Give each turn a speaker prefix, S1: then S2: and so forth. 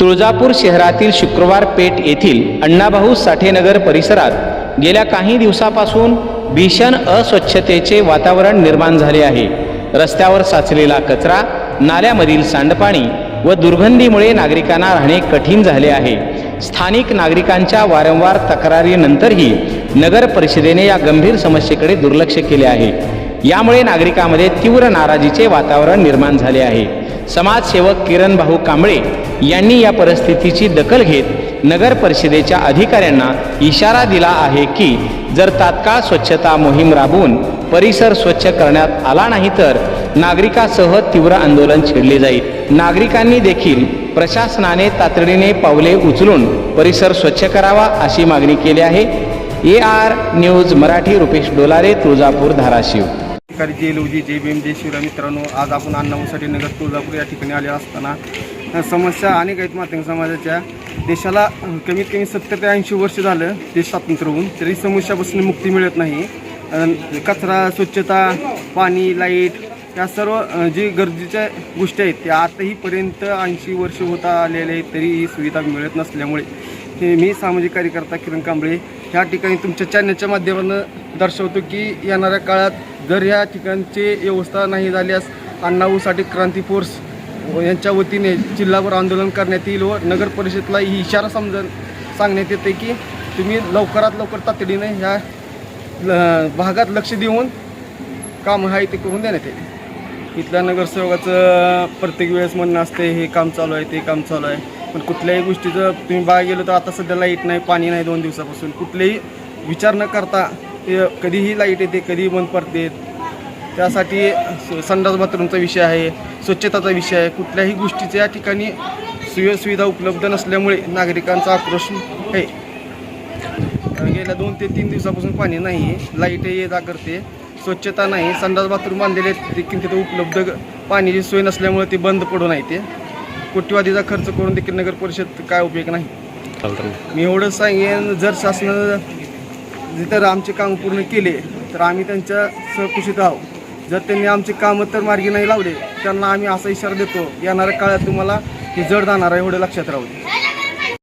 S1: तुळजापूर शहरातील शुक्रवार पेठ येथील अण्णाभाऊ साठेनगर परिसरात गेल्या काही दिवसापासून भीषण अस्वच्छतेचे वातावरण निर्माण झाले आहे. रस्त्यावर साचलेला कचरा नाल्यामधील सांडपाणी व दुर्गंधीमुळे नागरिकांना राहणे कठीण झाले आहे. स्थानिक नागरिकांच्या वारंवार तक्रारीनंतरही नगर परिषदेने या गंभीर समस्येकडे दुर्लक्ष केले आहे. यामुळे नागरिकांमध्ये तीव्र नाराजीचे वातावरण निर्माण झाले आहे. समाजसेवक किरण भाऊ कांबळे यांनी या परिस्थितीची दखल घेत नगर परिषदेच्या अधिकाऱ्यांना इशारा दिला आहे की जर तात्काळ स्वच्छता मोहीम राबवून परिसर स्वच्छ करण्यात आला नाही तर नागरिकासह तीव्र आंदोलन छेडले जाईल. नागरिकांनी देखील प्रशासनाने तातडीने पावले उचलून परिसर स्वच्छ करावा अशी मागणी केली आहे. A R news Marathi Rupesh Dolare Tuljapur Dharashiv.
S2: अधिकारी जे लोजी जे बी एम जे शिवराय मित्रांनो आज आपण अण्णाऊसाठी नगर तुळजापूर या ठिकाणी आले असताना समस्या अनेक आहेत माध्यम समाजाच्या. देशाला कमीत कमी सत्तर ते ऐंशी वर्ष झालं देश स्वातंत्र्य होऊन तरी समस्यापासून मुक्ती मिळत नाही. कचरा स्वच्छता पाणी लाइट या सर्व जी गरजेच्या गोष्टी आहेत त्या आताहीपर्यंत ऐंशी वर्ष होता आलेले आहेत तरी ही सुविधा मिळत नसल्यामुळे. मी सामाजिक कार्यकर्ता किरण कांबळे ह्या ठिकाणी तुमच्या चॅनलच्या माध्यमातून दर्शवतो की येणाऱ्या काळात जर ह्या ठिकाणची व्यवस्था नाही झाल्यास अण्णाऊसाठी क्रांती फोर्स व यांच्या वतीने जिल्हाभर आंदोलन करण्यात येईल व नगर परिषदेला ही इशारा समजा सांगण्यात येते की तुम्ही लवकरात लवकर तातडीने ह्या ल- भागात लक्ष देऊन काम आहे ते करून देण्यात येईल. इथल्या नगरसेवकाचं प्रत्येक वेळेस म्हणणं असते हे काम चालू आहे ते काम चालू आहे. पण कुठल्याही गोष्टीचं तुम्ही बाहेर गेलो तर आता सध्या लाइट नाही पाणी नाही दोन दिवसापासून. कुठलेही विचार न करता ते कधीही लाइट येते कधीही बंद पडते. त्यासाठी संडास बाथरूमचा विषय आहे स्वच्छताचा विषय आहे. कुठल्याही गोष्टीच्या या ठिकाणी सुविधा सुविधा उपलब्ध नसल्यामुळे नागरिकांचा आक्रोश आहे. गेल्या दोन ते तीन दिवसापासून पाणी नाही लाइट ये जा करते स्वच्छता नाही संडास बाथरूम बांधलेले आहेत देखील तिथे उपलब्ध पाण्याची सोय नसल्यामुळे ते बंद पडून आहे ते. कोट्यवादीचा खर्च करून देखील नगर परिषद काय उपयोग नाही. मी एवढं सांगेन जर शासनानं जर आमचे काम पूर्ण केले तर आम्ही त्यांच्या सहकुशीत आहोत. जर त्यांनी आमचे कामं तर मार्गी नाही लावले त्यांना आम्ही असा इशारा देतो येणाऱ्या काळात तुम्हाला हे जड जाणार आहे एवढं लक्षात राहू दे.